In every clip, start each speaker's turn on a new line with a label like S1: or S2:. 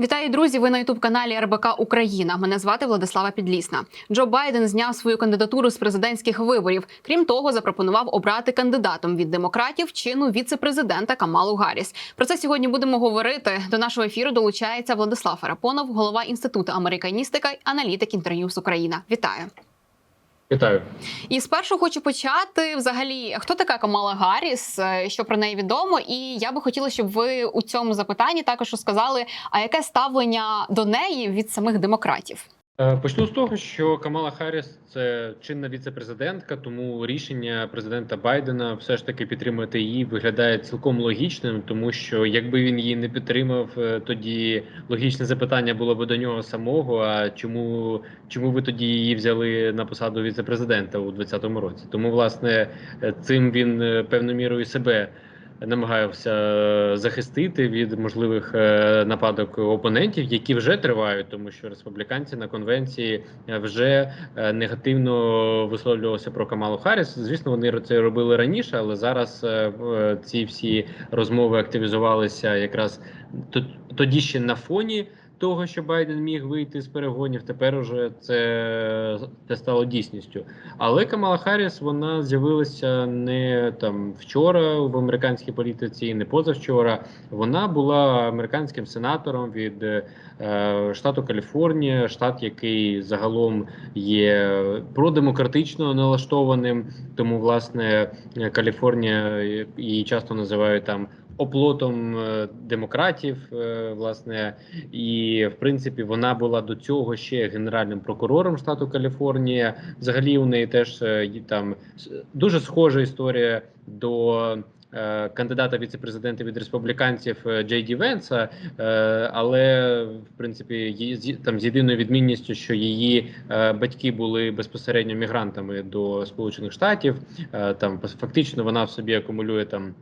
S1: Вітаю, друзі! Ви на ютуб каналі РБК Україна. Мене звати Владислава Підлісна. Джо Байден зняв свою кандидатуру з президентських виборів. Крім того, запропонував обрати кандидатом від демократів чину віце-президента Камалу Гарріс. Про це сьогодні будемо говорити. До нашого ефіру долучається Владислав Арапонов, голова інституту американістика аналітик аналітик з Україна. Вітаю!
S2: Вітаю.
S1: І спершу хочу почати взагалі, хто така Камала Гарріс, е, що про неї відомо, і я би хотіла, щоб ви у цьому запитанні також розказали, а яке ставлення до неї від самих демократів.
S2: Е, Почну з того, що Камала Харріс – це чинна віце-президентка, тому рішення президента Байдена все ж таки підтримати її виглядає цілком логічним, тому що якби він її не підтримав, е, тоді логічне запитання було б до нього самого. А чому чому ви тоді її взяли на посаду віце-президента у 2020 році? Тому власне е, цим він певною мірою себе. Намагався захистити від можливих е, нападок опонентів, які вже тривають, тому що республіканці на конвенції е, вже е, негативно висловлювалися про Камалу Харріс. Звісно, вони це робили раніше, але зараз ці всі розмови активізувалися якраз тоді ще на фоні. Того, що Байден міг вийти з перегонів, тепер уже це, це стало дійсністю. Але Камала Харріс вона з'явилася не там вчора в американській політиці, не позавчора. Вона була американським сенатором від е, штату Каліфорнія, штат, який загалом є продемократично налаштованим. Тому, власне, Каліфорнія її часто називають там. Оплотом е, демократів, е, власне, і в принципі вона була до цього ще генеральним прокурором штату Каліфорнія. Взагалі у неї теж е, там дуже схожа історія до кандидата віце-президента від республіканців Джей Ді Венса, але в принципі там з єдиною відмінністю, що її батьки були безпосередньо мігрантами до Сполучених Штатів. Там фактично вона в собі акумулює там.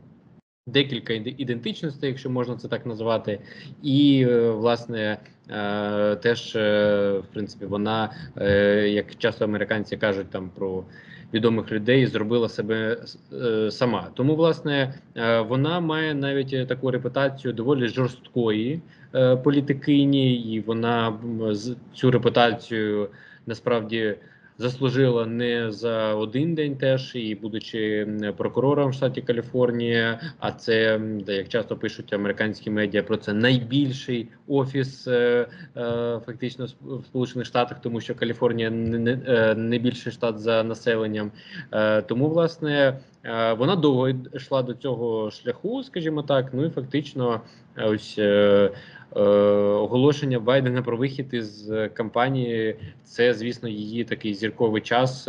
S2: Декілька іде- ідентичностей, якщо можна це так назвати, і е, власне е, теж е, в принципі вона, як часто американці кажуть там про відомих людей, зробила себе сама. Тому, власне, вона має навіть таку репутацію доволі жорсткої політикині, і вона цю репутацію насправді заслужила не за один день, теж і будучи прокурором в штаті Каліфорнія. А це як часто пишуть американські медіа про це найбільший офіс е, е, фактично в Сполучених Штатах, тому що Каліфорнія не, не, е, більший штат за населенням. Тому власне. Е, Вона довго йшла до цього шляху, скажімо так. Ну і фактично, е, ось е, е, оголошення Байдена про вихід із е, кампанії. Це, звісно, її такий зірковий час,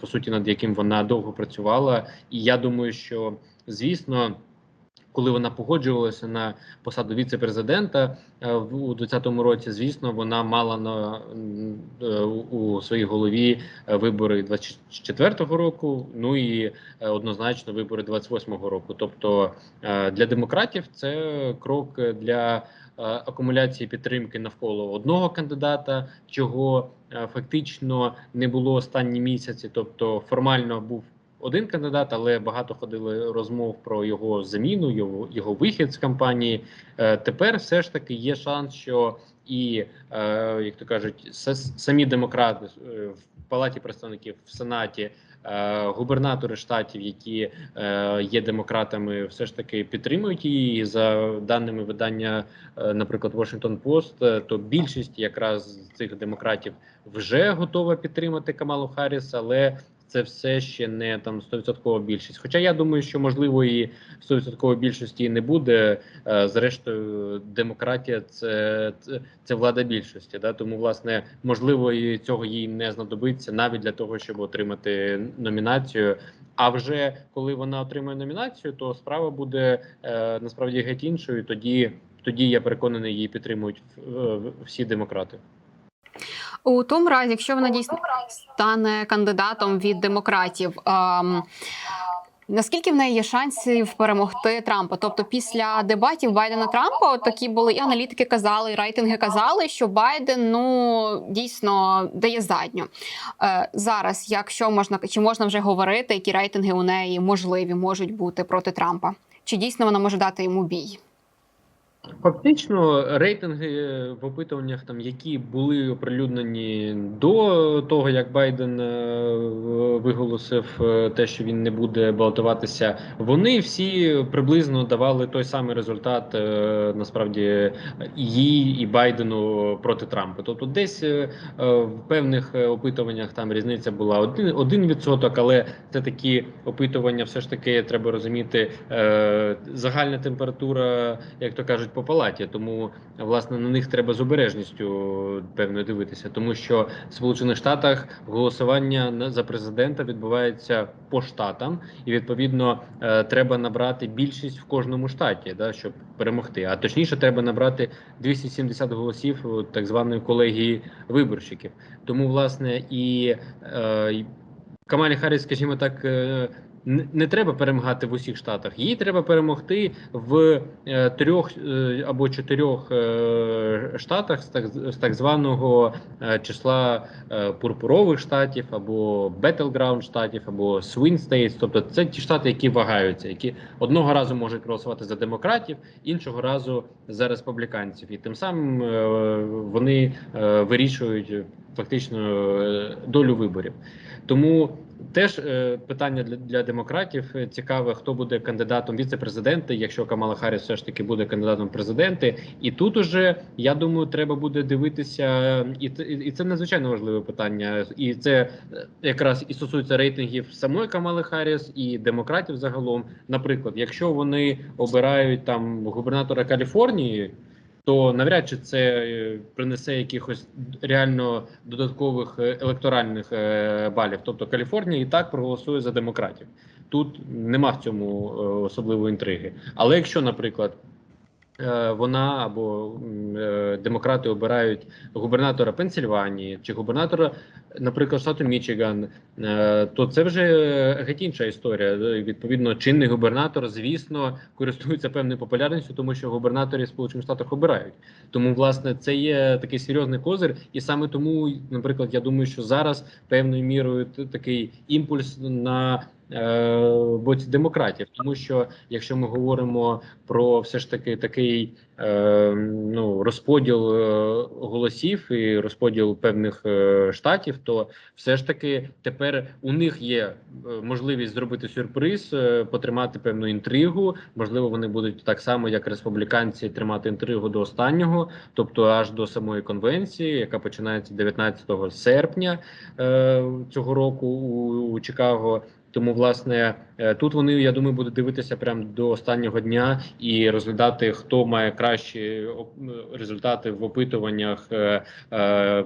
S2: по суті, над яким вона довго працювала. І я думаю, що звісно. Коли вона погоджувалася на посаду віце-президента е, у 2020 році, звісно, вона мала на е, у своїй голові е, вибори 24-го року. Ну і однозначно вибори 28-го року. Тобто для демократів це крок для акумуляції підтримки навколо одного кандидата, чого фактично не було останні місяці. Тобто формально був один кандидат, але багато ходили розмов про його заміну, його його вихід з кампанії. Е, тепер все ж таки є шанс, що і е, як то кажуть, самі демократи е, в палаті представників в сенаті. Губернатори штатів, які є демократами, все ж таки підтримують її. І За даними видання, наприклад, Washington Post, то більшість якраз з цих демократів вже готова підтримати Камалу Харріс, але це все ще не там 100% більшість. Хоча я думаю, що можливо і 100% більшості не буде. Е, Зрештою, демократія це, це, це влада більшості. Да? Тому, власне, можливо, і цього їй не знадобиться навіть для того, щоб отримати номінацію. А вже коли вона отримає номінацію, то справа буде е, насправді геть іншою. Тоді, тоді я переконаний, її підтримують в- всі демократи.
S1: У тому разі, якщо вона дійсно стане кандидатом від демократів. ем, Наскільки в неї є шансів перемогти Трампа? Тобто, після дебатів Байдена Трампа, от такі були і аналітики казали, і рейтинги казали, що Байден ну дійсно дає задню. Е, зараз, якщо можна чи можна вже говорити, які рейтинги у неї можливі можуть бути проти Трампа? Чи дійсно вона може дати йому бій?
S2: Фактично, рейтинги в опитуваннях, там які були оприлюднені до того, як Байден е, виголосив е, те, що він не буде балотуватися, вони всі приблизно давали той самий результат е, насправді їй і Байдену проти Трампа. Тобто, десь е, в певних опитуваннях там різниця була один, один відсоток, але це такі опитування, все ж таки треба розуміти загальна температура, як то кажуть, по палаті. Тому власне на них треба з обережністю певно дивитися, тому що в Сполучених Штатах голосування за президента відбувається по штатам, і відповідно е, треба набрати більшість в кожному штаті, да, щоб перемогти. А точніше, треба набрати 270 голосів так званої колегії виборщиків. Тому власне і е, Камалі Харріс, скажімо так. Не треба перемагати в усіх штатах. Їй треба перемогти в е, трьох е, або чотирьох е, штатах з так, з так званого числа пурпурових штатів, або Battleground штатів, або Swing States. Тобто це ті штати, які вагаються, які одного разу можуть голосувати за демократів, іншого разу за республіканців, і тим самим вони вирішують фактично долю виборів. Тому теж е, питання для, для демократів е, цікаве, хто буде кандидатом віце-президента, якщо Камала Харріс все ж таки буде кандидатом в президенти. І тут уже я думаю, треба буде дивитися, і це і це надзвичайно важливе питання. І це е, якраз і стосується рейтингів самої Камали Харріс і демократів загалом. Наприклад, якщо вони обирають там губернатора Каліфорнії. То навряд чи це е, принесе якихось реально додаткових е, електоральних е, балів. Тобто Каліфорнія і так проголосує за демократів. Тут нема в цьому особливої інтриги. Але якщо, наприклад, вона або демократи обирають губернатора Пенсільванії чи губернатора, наприклад, штату Мічиган, е, то це вже геть інша історія. Відповідно, чинний губернатор, звісно, користується певною популярністю, тому що губернаторів Сполучених Штатів обирають. Тому, власне, це є такий серйозний козир, і саме тому, наприклад, я думаю, що зараз певною мірою такий імпульс на е, боці демократів, тому що якщо ми говоримо про все ж таки такий ну розподіл е, голосів і розподіл певних е, штатів, то все ж таки тепер у них є е, можливість зробити сюрприз, е, потримати певну інтригу. Можливо, вони будуть так само, як республіканці, тримати інтригу до останнього, тобто аж до самої конвенції, яка починається 19 серпня е, цього року у Чикаго. Тому, власне, е, тут вони, я думаю, будуть дивитися прямо до останнього дня і розглядати, хто має кращі результати в опитуваннях е, е,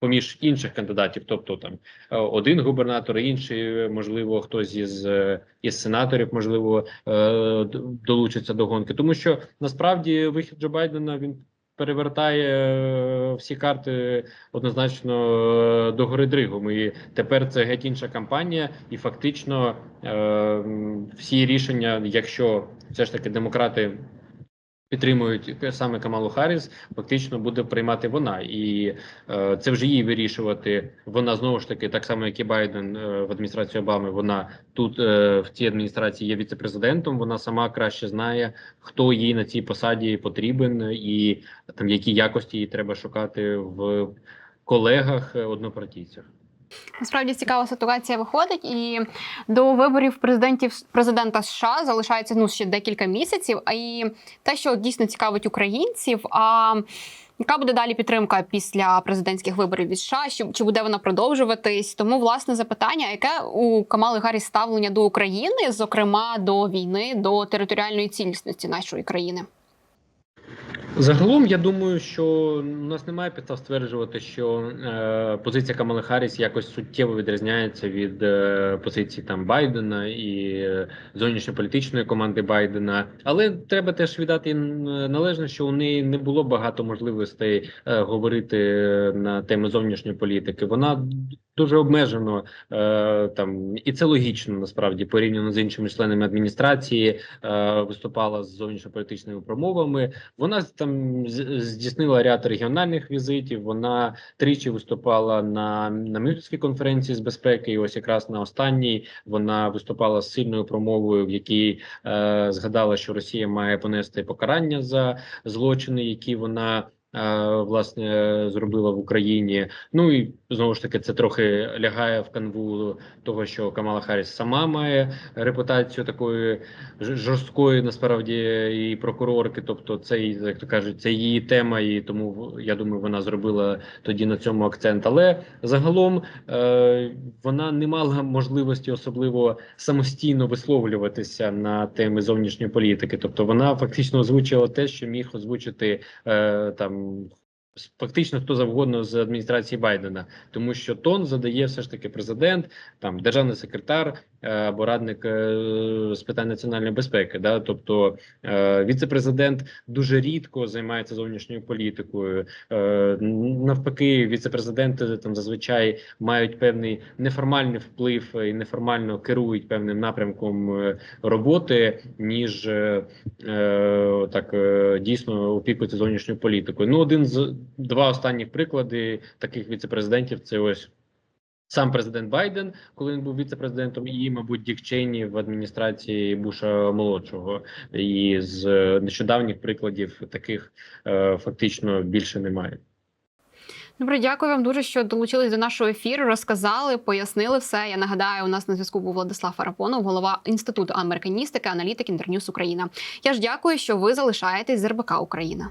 S2: поміж інших кандидатів. Тобто там один губернатор, інший, можливо, хтось із, із сенаторів, можливо, долучиться до гонки. Тому що насправді вихід Джо Байдена він перевертає е, всі карти однозначно е, до гори дригом. І тепер це геть інша кампанія, і фактично е, всі рішення, якщо все ж таки демократи. Підтримують саме Камалу Харріс, фактично буде приймати вона, і е, це вже їй вирішувати. Вона знову ж таки, так само як і Байден е, в адміністрації Обами. Вона тут е, в цій адміністрації є віце-президентом. Вона сама краще знає, хто їй на цій посаді потрібен, і там які якості їй треба шукати в колегах е, однопартійцях.
S1: Насправді цікава ситуація виходить, і до виборів президентів президента США залишається ну ще декілька місяців. І те, що дійсно цікавить українців. А яка буде далі підтримка після президентських виборів від США? Чи, буде вона продовжуватись? Тому власне запитання, яке у Камали Гарріс ставлення до України, зокрема до війни, до територіальної цілісності нашої країни?
S2: Загалом, я думаю, що у нас немає підстав стверджувати, що е, позиція Камали Харріс якось суттєво відрізняється від е, позиції там Байдена і е, зовнішньополітичної команди Байдена. Але треба теж віддати належне, що у неї не було багато можливостей е, говорити на теми зовнішньої політики. Вона дуже обмежено е, там, і це логічно насправді порівняно з іншими членами адміністрації. Е, виступала з зовнішньополітичними промовами. Вона там здійснила ряд регіональних візитів. Вона тричі виступала на, на Мюнхенській конференції з безпеки. І ось якраз на останній вона виступала з сильною промовою, в якій е, згадала, що Росія має понести покарання за злочини, які вона. Е, Власне, зробила в Україні. Ну і знову ж таки, це трохи лягає в канву того, що Камала Харріс сама має репутацію такої жорсткої, насправді, і прокурорки. Тобто, це як то кажуть, це її тема, і тому я думаю, вона зробила тоді на цьому акцент. Але загалом е, вона не мала можливості особливо самостійно висловлюватися на теми зовнішньої політики. Тобто, вона фактично озвучила те, що міг озвучити е, там. to Фактично хто завгодно з адміністрації Байдена, тому що тон задає все ж таки президент, там державний секретар е, або радник е, з питань національної безпеки. Да? Тобто е, віце-президент дуже рідко займається зовнішньою політикою. Навпаки, віце-президенти там зазвичай мають певний неформальний вплив і неформально керують певним напрямком роботи, ніж так дійсно опікуються зовнішньою політикою. Ну, один з два останніх приклади таких віце-президентів це ось. Сам президент Байден, коли він був віце-президентом, і, мабуть, Дік Чейні в адміністрації Буша молодшого. І з е, нещодавніх прикладів таких е, фактично більше немає.
S1: Добре, дякую вам дуже, що долучились до нашого ефіру. Розказали, пояснили все. Я нагадаю, у нас на зв'язку був Владислав Арапонов, голова інституту американістики, аналітик Інтерньюз Україна. Я ж дякую, що ви залишаєтесь з РБК Україна.